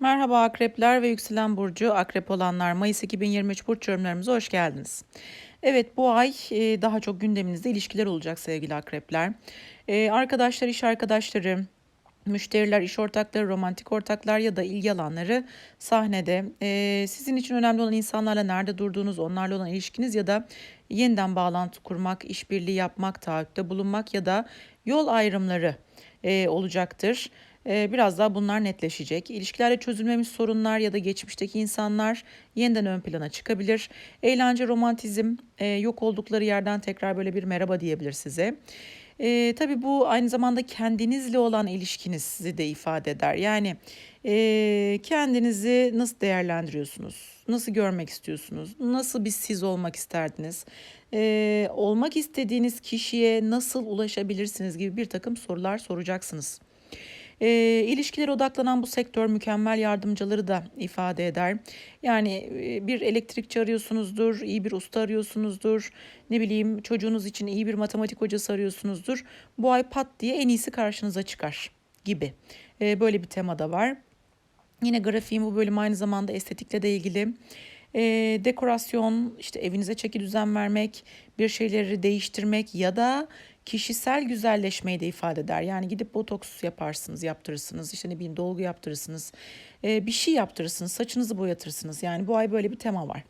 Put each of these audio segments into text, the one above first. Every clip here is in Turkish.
Merhaba akrepler ve yükselen burcu akrep olanlar Mayıs 2023 burç yorumlarımıza hoş geldiniz. Evet bu ay e, daha çok gündeminizde ilişkiler olacak sevgili akrepler. E, arkadaşlar, iş arkadaşları, müşteriler, iş ortakları, romantik ortaklar ya da ilgi alanları sahnede. E, sizin için önemli olan insanlarla nerede durduğunuz, onlarla olan ilişkiniz ya da yeniden bağlantı kurmak, işbirliği yapmak, taahhütte bulunmak ya da yol ayrımları olacaktır. Ee, biraz daha bunlar netleşecek. İlişkilerde çözülmemiş sorunlar ya da geçmişteki insanlar yeniden ön plana çıkabilir. Eğlence, romantizm e, yok oldukları yerden tekrar böyle bir merhaba diyebilir size. E, tabii bu aynı zamanda kendinizle olan ilişkinizi de ifade eder. Yani e, kendinizi nasıl değerlendiriyorsunuz? Nasıl görmek istiyorsunuz? Nasıl bir siz olmak isterdiniz? E, olmak istediğiniz kişiye nasıl ulaşabilirsiniz gibi bir takım sorular soracaksınız. E, ilişkilere odaklanan bu sektör mükemmel yardımcıları da ifade eder. Yani e, bir elektrikçi arıyorsunuzdur, iyi bir usta arıyorsunuzdur, ne bileyim çocuğunuz için iyi bir matematik hocası arıyorsunuzdur. Bu ay pat diye en iyisi karşınıza çıkar gibi. E, böyle bir tema da var. Yine grafiğim bu bölüm aynı zamanda estetikle de ilgili. E, dekorasyon, işte evinize çeki düzen vermek, bir şeyleri değiştirmek ya da kişisel güzelleşmeyi de ifade eder. Yani gidip botoks yaparsınız, yaptırırsınız, işte ne bileyim dolgu yaptırırsınız, e, bir şey yaptırırsınız, saçınızı boyatırsınız. Yani bu ay böyle bir tema var.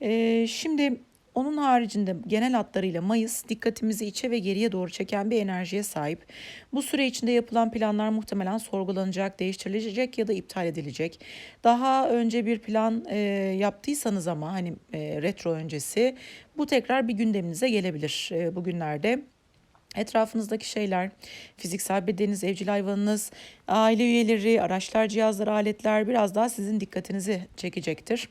E, şimdi onun haricinde genel hatlarıyla Mayıs dikkatimizi içe ve geriye doğru çeken bir enerjiye sahip. Bu süre içinde yapılan planlar muhtemelen sorgulanacak, değiştirilecek ya da iptal edilecek. Daha önce bir plan e, yaptıysanız ama hani e, retro öncesi bu tekrar bir gündeminize gelebilir e, bugünlerde. Etrafınızdaki şeyler, fiziksel bedeniniz, evcil hayvanınız, aile üyeleri, araçlar, cihazlar, aletler biraz daha sizin dikkatinizi çekecektir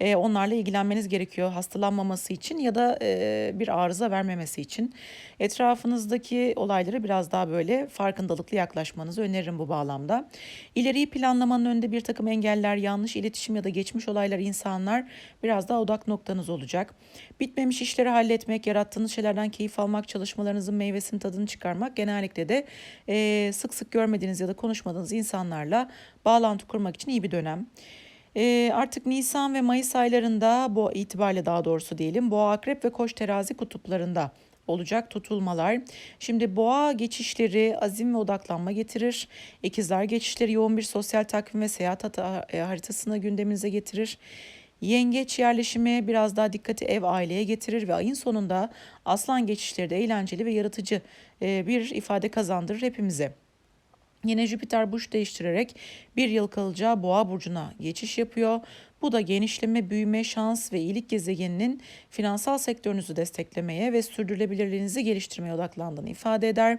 e, onlarla ilgilenmeniz gerekiyor hastalanmaması için ya da e, bir arıza vermemesi için. Etrafınızdaki olaylara biraz daha böyle farkındalıklı yaklaşmanızı öneririm bu bağlamda. İleriyi planlamanın önünde bir takım engeller, yanlış iletişim ya da geçmiş olaylar, insanlar biraz daha odak noktanız olacak. Bitmemiş işleri halletmek, yarattığınız şeylerden keyif almak, çalışmalarınızın meyvesinin tadını çıkarmak genellikle de e, sık sık görmediğiniz ya da konuşmadığınız insanlarla bağlantı kurmak için iyi bir dönem. E, artık Nisan ve Mayıs aylarında bu itibariyle daha doğrusu diyelim boğa akrep ve koç terazi kutuplarında olacak tutulmalar. Şimdi boğa geçişleri azim ve odaklanma getirir. İkizler geçişleri yoğun bir sosyal takvim ve seyahat e, haritasını gündeminize getirir. Yengeç yerleşimi biraz daha dikkati ev aileye getirir ve ayın sonunda aslan geçişleri de eğlenceli ve yaratıcı e, bir ifade kazandırır hepimize. Yine Jüpiter burç değiştirerek bir yıl kalacağı boğa burcuna geçiş yapıyor. Bu da genişleme, büyüme, şans ve iyilik gezegeninin finansal sektörünüzü desteklemeye ve sürdürülebilirliğinizi geliştirmeye odaklandığını ifade eder.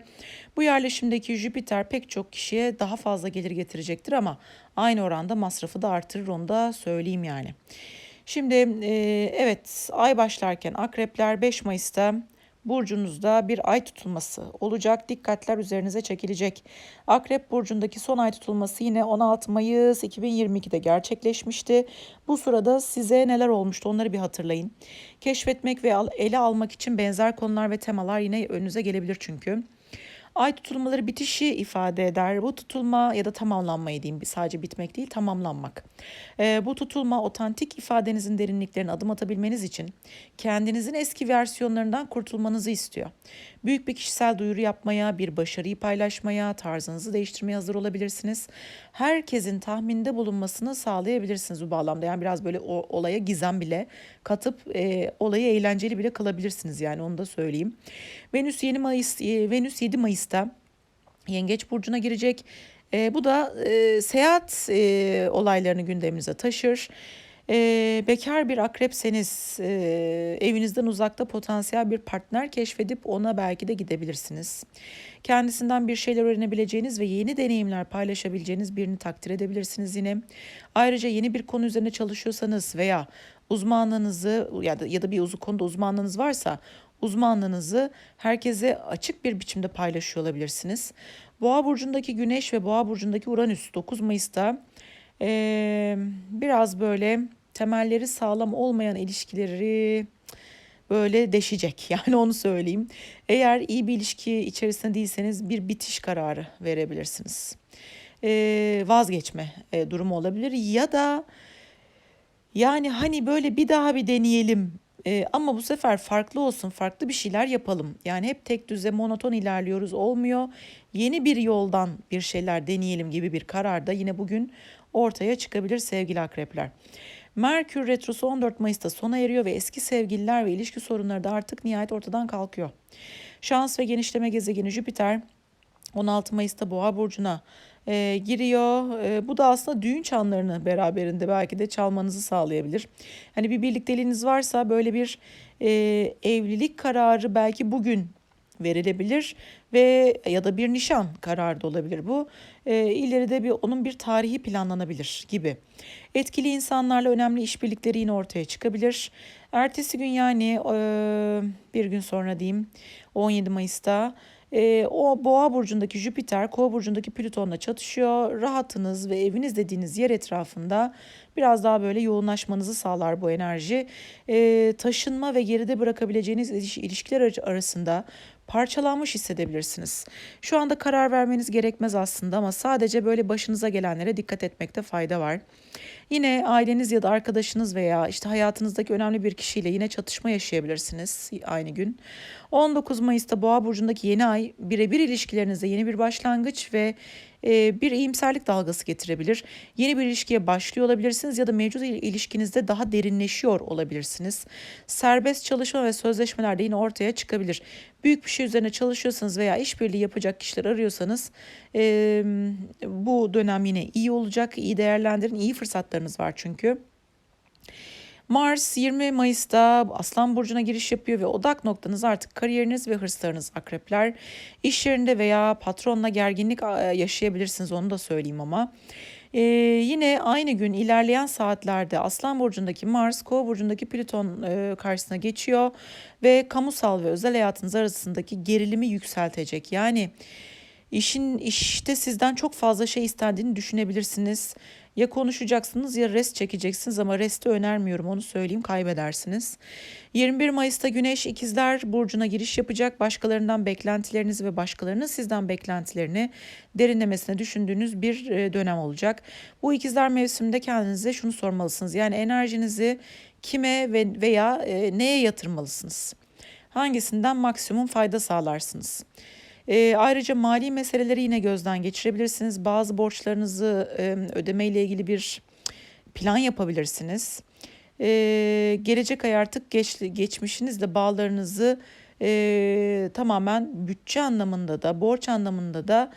Bu yerleşimdeki Jüpiter pek çok kişiye daha fazla gelir getirecektir ama aynı oranda masrafı da artırır onu da söyleyeyim yani. Şimdi evet ay başlarken akrepler 5 Mayıs'ta burcunuzda bir ay tutulması olacak. Dikkatler üzerinize çekilecek. Akrep burcundaki son ay tutulması yine 16 Mayıs 2022'de gerçekleşmişti. Bu sırada size neler olmuştu onları bir hatırlayın. Keşfetmek ve ele almak için benzer konular ve temalar yine önünüze gelebilir çünkü. Ay tutulmaları bitişi ifade eder. Bu tutulma ya da tamamlanmayı diyeyim sadece bitmek değil tamamlanmak. Ee, bu tutulma otantik ifadenizin derinliklerine adım atabilmeniz için kendinizin eski versiyonlarından kurtulmanızı istiyor. Büyük bir kişisel duyuru yapmaya, bir başarıyı paylaşmaya, tarzınızı değiştirmeye hazır olabilirsiniz. Herkesin tahminde bulunmasını sağlayabilirsiniz bu bağlamda. Yani biraz böyle o, olaya gizem bile katıp e, olayı eğlenceli bile kılabilirsiniz yani onu da söyleyeyim. Venüs yeni Mayıs e, Venüs 7 Mayıs'ta Yengeç burcuna girecek. E, bu da e, seyahat e, olaylarını gündeminize taşır. E, bekar bir akrepseniz e, evinizden uzakta potansiyel bir partner keşfedip ona belki de gidebilirsiniz. Kendisinden bir şeyler öğrenebileceğiniz ve yeni deneyimler paylaşabileceğiniz birini takdir edebilirsiniz yine. Ayrıca yeni bir konu üzerine çalışıyorsanız veya uzmanlığınızı ya da ya da bir uzun konuda uzmanlığınız varsa uzmanlığınızı herkese açık bir biçimde paylaşıyor olabilirsiniz. Boğa burcundaki Güneş ve Boğa burcundaki Uranüs 9 Mayıs'ta ee, biraz böyle temelleri sağlam olmayan ilişkileri böyle deşecek. Yani onu söyleyeyim. Eğer iyi bir ilişki içerisinde değilseniz bir bitiş kararı verebilirsiniz. e, vazgeçme e, durumu olabilir ya da yani hani böyle bir daha bir deneyelim e, ama bu sefer farklı olsun, farklı bir şeyler yapalım. Yani hep tek düze monoton ilerliyoruz olmuyor. Yeni bir yoldan bir şeyler deneyelim gibi bir karar da yine bugün ortaya çıkabilir sevgili akrepler. Merkür Retrosu 14 Mayıs'ta sona eriyor ve eski sevgililer ve ilişki sorunları da artık nihayet ortadan kalkıyor. Şans ve genişleme gezegeni Jüpiter 16 Mayıs'ta Boğa burcuna e, giriyor. E, bu da aslında düğün çanlarını beraberinde belki de çalmanızı sağlayabilir. Hani bir birlikteliğiniz varsa böyle bir e, evlilik kararı belki bugün verilebilir ve ya da bir nişan kararı da olabilir bu. E, ileride bir onun bir tarihi planlanabilir gibi. Etkili insanlarla önemli işbirlikleri yine ortaya çıkabilir. Ertesi gün yani e, bir gün sonra diyeyim 17 Mayıs'ta e, o boğa burcundaki Jüpiter kova burcundaki Plüton'la çatışıyor. Rahatınız ve eviniz dediğiniz yer etrafında biraz daha böyle yoğunlaşmanızı sağlar bu enerji. E, taşınma ve geride bırakabileceğiniz ilişkiler arasında parçalanmış hissedebilirsiniz. Şu anda karar vermeniz gerekmez aslında ama sadece böyle başınıza gelenlere dikkat etmekte fayda var. Yine aileniz ya da arkadaşınız veya işte hayatınızdaki önemli bir kişiyle yine çatışma yaşayabilirsiniz aynı gün. 19 Mayıs'ta Boğa burcundaki yeni ay birebir ilişkilerinizde yeni bir başlangıç ve bir iyimserlik dalgası getirebilir. Yeni bir ilişkiye başlıyor olabilirsiniz ya da mevcut ilişkinizde daha derinleşiyor olabilirsiniz. Serbest çalışma ve sözleşmeler de yine ortaya çıkabilir. Büyük bir şey üzerine çalışıyorsanız veya işbirliği yapacak kişiler arıyorsanız e, bu dönem yine iyi olacak. İyi değerlendirin. iyi fırsatlarınız var çünkü. Mars 20 Mayıs'ta Aslan Burcu'na giriş yapıyor ve odak noktanız artık kariyeriniz ve hırslarınız akrepler. İş yerinde veya patronla gerginlik yaşayabilirsiniz onu da söyleyeyim ama. Ee, yine aynı gün ilerleyen saatlerde Aslan Burcu'ndaki Mars, Kova Burcu'ndaki Plüton e, karşısına geçiyor ve kamusal ve özel hayatınız arasındaki gerilimi yükseltecek. Yani işin işte sizden çok fazla şey istendiğini düşünebilirsiniz. Ya konuşacaksınız ya rest çekeceksiniz ama resti önermiyorum onu söyleyeyim kaybedersiniz. 21 Mayıs'ta Güneş İkizler Burcu'na giriş yapacak. Başkalarından beklentilerinizi ve başkalarının sizden beklentilerini derinlemesine düşündüğünüz bir e, dönem olacak. Bu ikizler mevsiminde kendinize şunu sormalısınız. Yani enerjinizi kime ve veya e, neye yatırmalısınız? Hangisinden maksimum fayda sağlarsınız? E, ayrıca mali meseleleri yine gözden geçirebilirsiniz. Bazı borçlarınızı e, ödeme ile ilgili bir plan yapabilirsiniz. E, gelecek ay artık geç, geçmişinizle bağlarınızı e, tamamen bütçe anlamında da borç anlamında da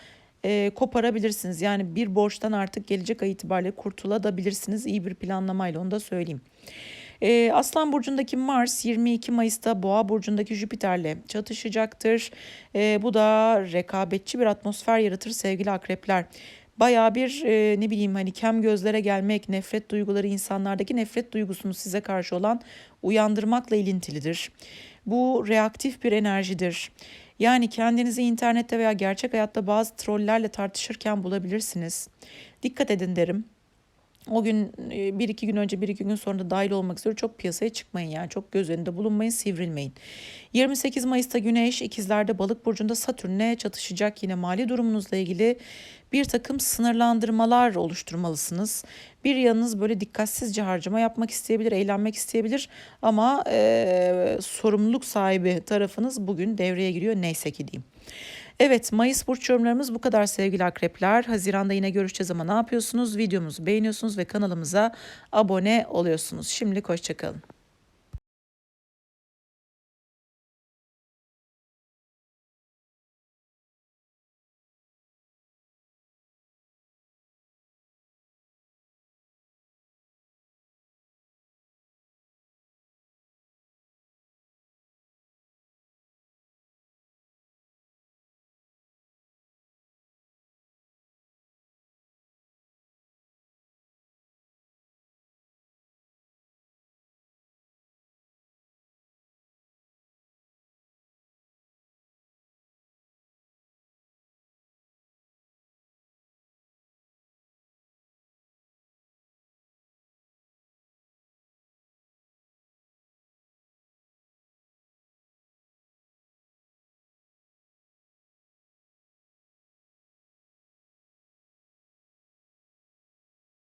e, koparabilirsiniz. Yani bir borçtan artık gelecek ay itibariyle kurtulabilirsiniz. İyi bir planlamayla onu da söyleyeyim. Ee, Aslan Burcu'ndaki Mars 22 Mayıs'ta Boğa Burcu'ndaki Jüpiter'le çatışacaktır. Ee, bu da rekabetçi bir atmosfer yaratır sevgili akrepler. Baya bir e, ne bileyim hani kem gözlere gelmek, nefret duyguları insanlardaki nefret duygusunu size karşı olan uyandırmakla ilintilidir. Bu reaktif bir enerjidir. Yani kendinizi internette veya gerçek hayatta bazı trollerle tartışırken bulabilirsiniz. Dikkat edin derim. O gün e, bir iki gün önce bir iki gün sonra da dahil olmak üzere çok piyasaya çıkmayın yani çok göz önünde bulunmayın sivrilmeyin. 28 Mayıs'ta Güneş ikizlerde balık burcunda Satürn'le çatışacak yine mali durumunuzla ilgili bir takım sınırlandırmalar oluşturmalısınız. Bir yanınız böyle dikkatsizce harcama yapmak isteyebilir, eğlenmek isteyebilir ama e, sorumluluk sahibi tarafınız bugün devreye giriyor neyse ki diyeyim. Evet Mayıs burç yorumlarımız bu kadar sevgili akrepler. Haziranda yine görüşeceğiz ama ne yapıyorsunuz? Videomuzu beğeniyorsunuz ve kanalımıza abone oluyorsunuz. Şimdilik hoşçakalın.